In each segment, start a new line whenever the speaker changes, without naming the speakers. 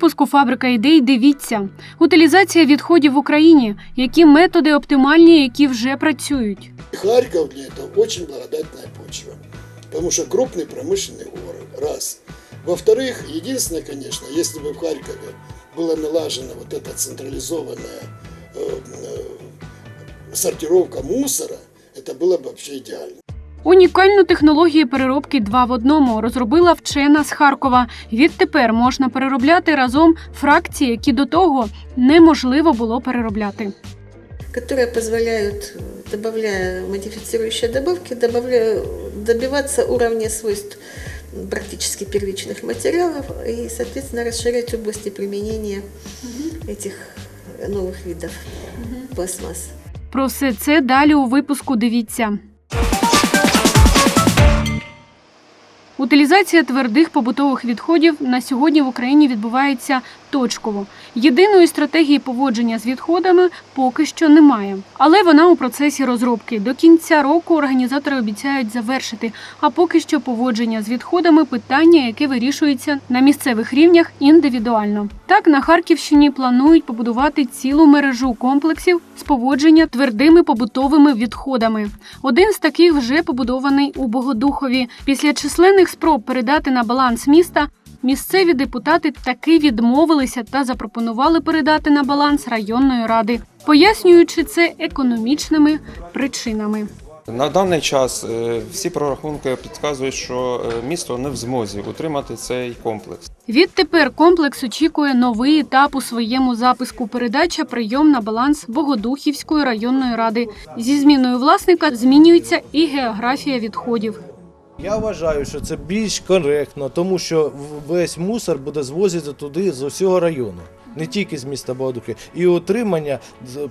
Сьогодні у випуску Фабрика ідей дивіться утилізація відходів в Україні, які методи оптимальні, які вже працюють.
Харьков для этого очень благодатная почва, потому что крупный промышленный город, раз. Во-вторых, единственное, конечно, если бы в Харькове была налажена вот эта централизованная э, э, сортировка мусора, это было бы вообще идеально.
Унікальну технологію переробки два в одному розробила вчена з Харкова. Відтепер можна переробляти разом фракції, які до того неможливо було переробляти.
которые позволяют, добавляя модифицирующие добавки, добавляя, добиваться уровня свойств практически первичных материалов и, соответственно, расширять области применения этих новых видов пластмасс.
Про все це далі у випуску дивіться. Утилізація твердих побутових відходів на сьогодні в Україні відбувається точково. Єдиної стратегії поводження з відходами поки що немає, але вона у процесі розробки. До кінця року організатори обіцяють завершити. А поки що поводження з відходами питання, яке вирішується на місцевих рівнях індивідуально. Так на Харківщині планують побудувати цілу мережу комплексів з поводження твердими побутовими відходами. Один з таких вже побудований у Богодухові. Після численних спроб передати на баланс міста. Місцеві депутати таки відмовилися та запропонували передати на баланс районної ради, пояснюючи це економічними причинами.
На даний час е, всі прорахунки підказують, що е, місто не в змозі утримати цей комплекс.
Відтепер комплекс очікує новий етап у своєму записку. Передача прийом на баланс Богодухівської районної ради. Зі зміною власника змінюється і географія відходів.
Я вважаю, що це більш коректно, тому що весь мусор буде звозити туди з усього району, не тільки з міста Богодухи. І утримання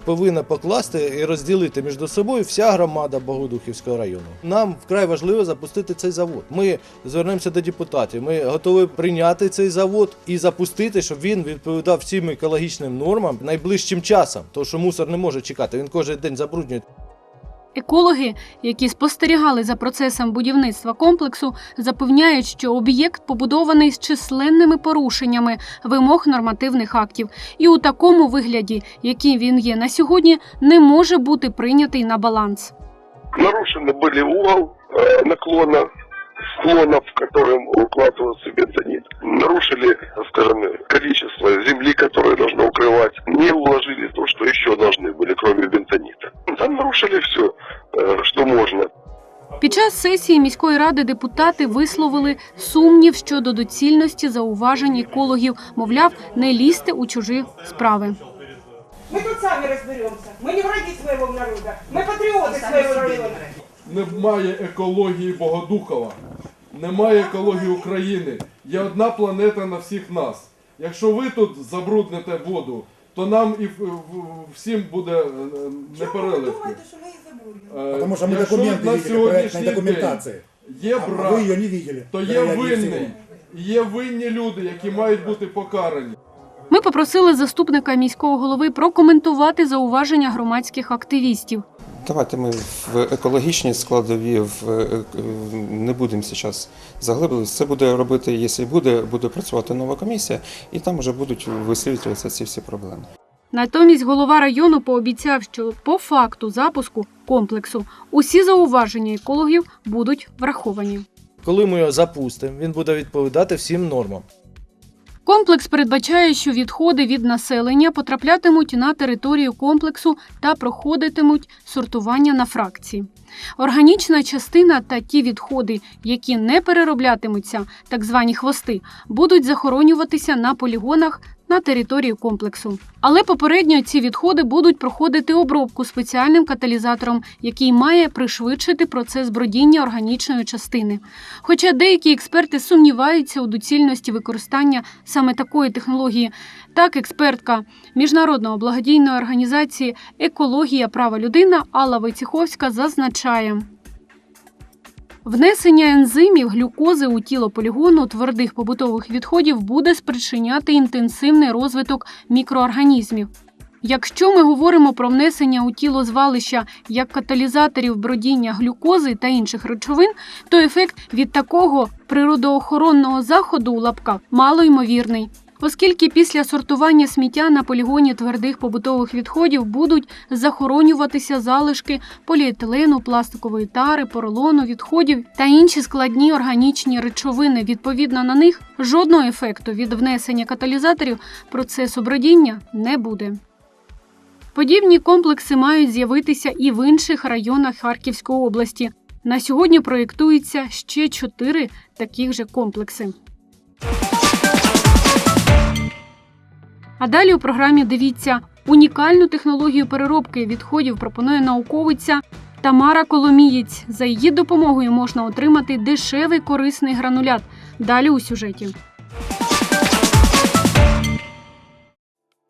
повинна покласти і розділити між собою вся громада Богодухівського району. Нам вкрай важливо запустити цей завод. Ми звернемося до депутатів. Ми готові прийняти цей завод і запустити, щоб він відповідав всім екологічним нормам найближчим часом. Тому що мусор не може чекати. Він кожен день забруднює
Екологи, які спостерігали за процесом будівництва комплексу, запевняють, що об'єкт побудований з численними порушеннями вимог нормативних актів, і у такому вигляді, який він є на сьогодні, не може бути прийнятий на баланс.
Нарушены были угол э, наклона, склона, в котором укладывался бензонит. Нарушили, скажем, количество земли, которое должно укрывать. Не уложили то, что еще должны были, кроме бензонита. Там нарушили все, что можно.
Під час сесії міської ради депутати висловили сумнів щодо доцільності зауважень екологів, мовляв, не лізьте у чужі справи.
Мы тут сами разберемся. Мы не враги своего народа. Мы патриоты своего района.
Немає екології Богодухова, немає екології України. Є одна планета на всіх нас. Якщо ви тут забрудните воду, то нам і в- в- всім буде е, непереливки.
думаете, что мы их забудем?
Е,
Потому что мы
якщо
документы
на
видели,
сьогоднішній
проектной
день
документации.
Є
А
брак,
вы ее не видели.
то є
вероятнее всего.
винний, і є винні люди, які мають бути покарані.
Ми попросили заступника міського голови прокоментувати зауваження громадських активістів.
Давайте ми в екологічні складові в, е, е, не будемо зараз заглиблюватися. Це буде робити, якщо буде, буде працювати нова комісія, і там вже будуть висвітлюватися ці всі проблеми.
Натомість голова району пообіцяв, що по факту запуску комплексу усі зауваження екологів будуть враховані.
Коли ми його запустимо, він буде відповідати всім нормам.
Комплекс передбачає, що відходи від населення потраплятимуть на територію комплексу та проходитимуть сортування на фракції. Органічна частина та ті відходи, які не перероблятимуться, так звані хвости, будуть захоронюватися на полігонах на території комплексу. Але попередньо ці відходи будуть проходити обробку спеціальним каталізатором, який має пришвидшити процес бродіння органічної частини. Хоча деякі експерти сумніваються у доцільності використання саме такої технології, так експертка міжнародної благодійної організації Екологія права людина Алла Войціховська зазначає. Внесення ензимів глюкози у тіло полігону твердих побутових відходів буде спричиняти інтенсивний розвиток мікроорганізмів. Якщо ми говоримо про внесення у тіло звалища як каталізаторів бродіння глюкози та інших речовин, то ефект від такого природоохоронного заходу у лапках малоймовірний. Оскільки після сортування сміття на полігоні твердих побутових відходів будуть захоронюватися залишки поліетилену, пластикової тари, поролону, відходів та інші складні органічні речовини. Відповідно на них жодного ефекту від внесення каталізаторів процесу бродіння не буде. Подібні комплекси мають з'явитися і в інших районах Харківської області. На сьогодні проєктується ще чотири таких же комплекси. А далі у програмі дивіться унікальну технологію переробки відходів пропонує науковиця Тамара Коломієць. За її допомогою можна отримати дешевий корисний гранулят. Далі у сюжеті.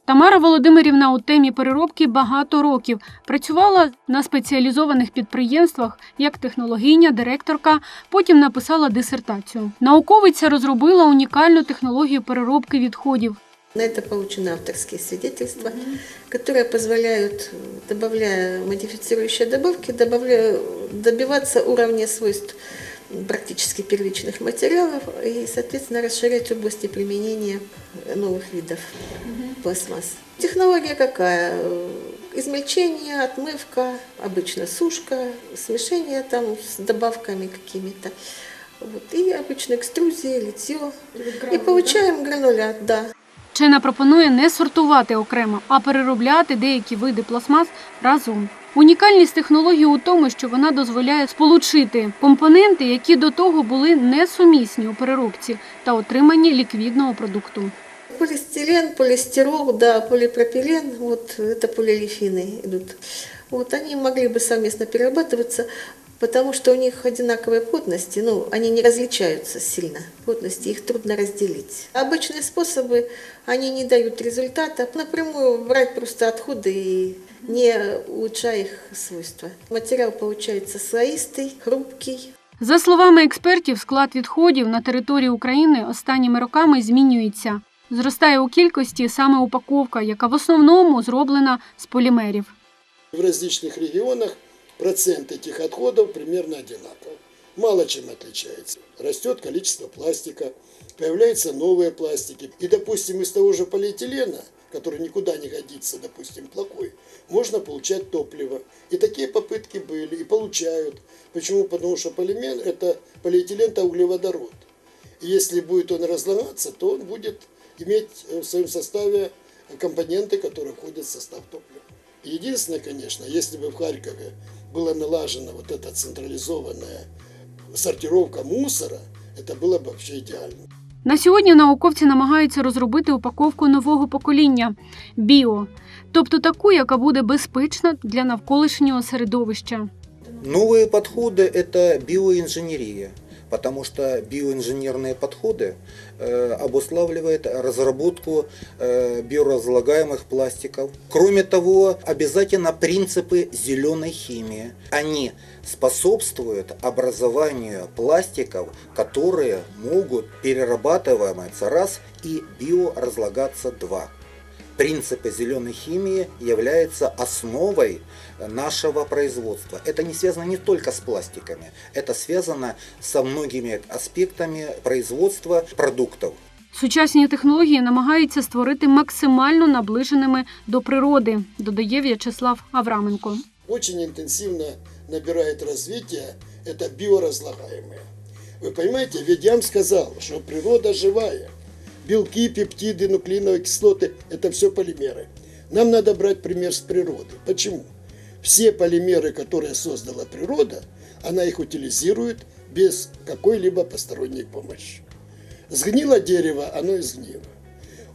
Тамара Володимирівна у темі переробки багато років працювала на спеціалізованих підприємствах як технологиня, директорка. Потім написала дисертацію. Науковиця розробила унікальну технологію переробки відходів.
На это получены авторские свидетельства, которые позволяют, добавляя модифицирующие добавки, добавляя, добиваться уровня свойств практически первичных материалов и, соответственно, расширять области применения новых видов пластмасс. Технология какая? Измельчение, отмывка, обычно сушка, смешение там с добавками какими-то. Вот. И обычно экструзия, литье. И получаем гранулят, да.
Чена пропонує не сортувати окремо, а переробляти деякі види пластмас разом. Унікальність технології у тому, що вона дозволяє сполучити компоненти, які до того були несумісні у переробці та отриманні ліквідного продукту.
Полистирен, полистирол, да, полипропилен, вот это полиолефины идут. Вот они могли бы совместно перерабатываться, потому что у них одинаковые плотности, ну, они не различаются сильно, плотности, их трудно разделить. Обычные способы, они не дают результата, напрямую брать просто отходы и не улучшая их свойства. Материал получается слоистый, хрупкий,
За словами експертів, склад відходів на території України останніми роками змінюється. Зростає у кількості саме упаковка, яка в основному зроблена з полімерів.
В различных регионах процент этих отходов примерно одинаков. Мало чем отличается. Растет количество пластика, появляются новые пластики. И, допустим, из того же полиэтилена, который никуда не годится, допустим, плохой, можно получать топливо. И такие попытки были, и получают. Почему? Потому что полимер – это полиэтилен – это углеводород. И если будет он разлагаться, то он будет иметь в своем составе компоненты, которые входят в состав топлива. Единственное, конечно, если бы в Харькове была налажена вот эта централизованная сортировка мусора, это было бы вообще идеально.
На сьогодні науковці намагаються розробити упаковку нового покоління біо, тобто таку, яка буде безпечна для навколишнього середовища.
Новые подходы – это биоинженерия, Потому что биоинженерные подходы э, обуславливают разработку э, биоразлагаемых пластиков. Кроме того, обязательно принципы зеленой химии. Они способствуют образованию пластиков, которые могут перерабатываться раз и биоразлагаться два. Принципы зеленой химии являются основой нашего производства. Это не связано не только с пластиками, это связано со многими аспектами производства продуктов.
Сучасні технології намагаються створити максимально наближеними до природи, додає В'ячеслав Авраменко.
Очень интенсивно набирает развитие это биоразлагаемые. Вы понимаете, ведь я вам сказал, что природа живая. Белки, пептиды, нуклеиновые кислоты – это все полимеры. Нам надо брать пример с природы. Почему? Все полимеры, которые создала природа, она их утилизирует без какой-либо посторонней помощи. Сгнило дерево, оно и сгнило.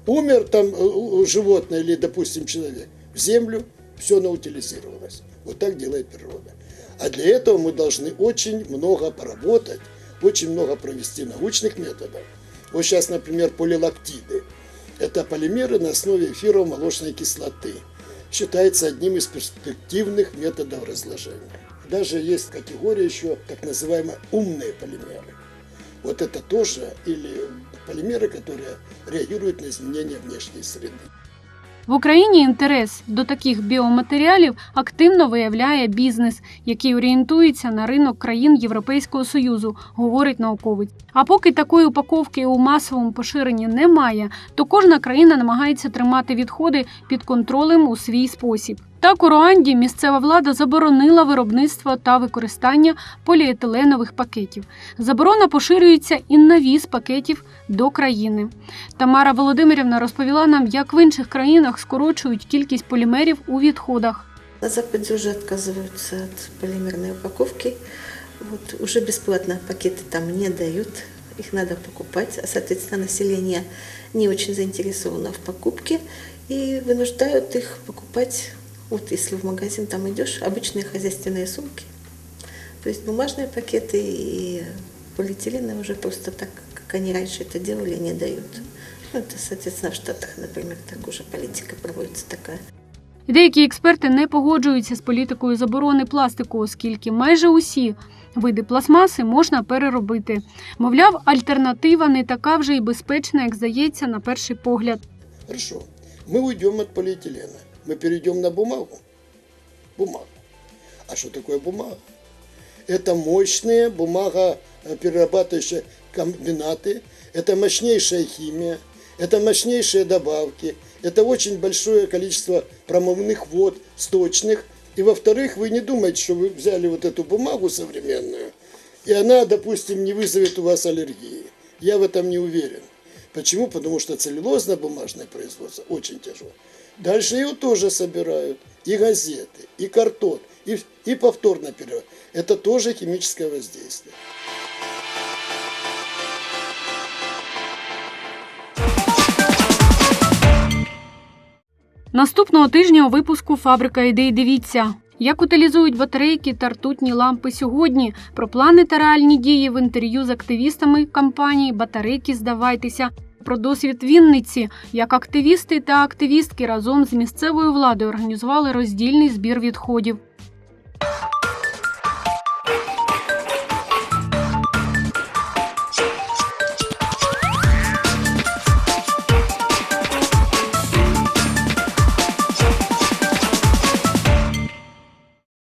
Умер там э, животное или, допустим, человек, в землю, все наутилизировалось. Вот так делает природа. А для этого мы должны очень много поработать, очень много провести научных методов. Вот сейчас, например, полилактиды. Это полимеры на основе эфирово-молочной кислоты. Считается одним из перспективных методов разложения. Даже есть категория еще так называемые умные полимеры. Вот это тоже или полимеры, которые реагируют на изменения внешней среды.
В Україні інтерес до таких біоматеріалів активно виявляє бізнес, який орієнтується на ринок країн Європейського союзу, говорить науковець. А поки такої упаковки у масовому поширенні немає, то кожна країна намагається тримати відходи під контролем у свій спосіб. Так у Руанді місцева влада заборонила виробництво та використання поліетиленових пакетів. Заборона поширюється і на віз пакетів до країни. Тамара Володимирівна розповіла нам, як в інших країнах скорочують кількість полімерів у відходах.
На Западе уже отказываются от полимерной упаковки. Вот, уже бесплатно пакеты там не дают, их надо покупать, а соответственно население не очень заинтересовано в покупке и вынуждают их покупать, вот если в магазин там идешь, обычные хозяйственные сумки. То есть бумажные пакеты и полиэтилены уже просто так, как они раньше это делали, не дают. Ну, это, соответственно, в Штатах, например, так уже политика проводится такая.
І Деякі експерти не погоджуються з політикою заборони пластику, оскільки майже усі види пластмаси можна переробити. Мовляв, альтернатива не така вже й безпечна, як здається на перший погляд.
Хорошо. Мы уйдем от полиэтилена. Мы перейдем на бумагу. Бумагу. А что такое бумага? Это мощные бумагоперерабатывающие комбинаты, это мощнейшая химия, это мощнейшие добавки, это очень большое количество промывных вод, сточных. И во-вторых, вы не думаете, что вы взяли вот эту бумагу современную, и она, допустим, не вызовет у вас аллергии. Я в этом не уверен. Почему? Потому что целлюлозно-бумажное производство очень тяжело. Дальше его тоже собирают. И газеты, и картон, и, и повторно перерабатывают. Это тоже химическое воздействие.
Наступного тижня у випуску Фабрика ідей дивіться. Як утилізують батарейки та ртутні лампи сьогодні? Про плани та реальні дії в інтерв'ю з активістами компанії Батарейки здавайтеся. Про досвід Вінниці, як активісти та активістки разом з місцевою владою організували роздільний збір відходів.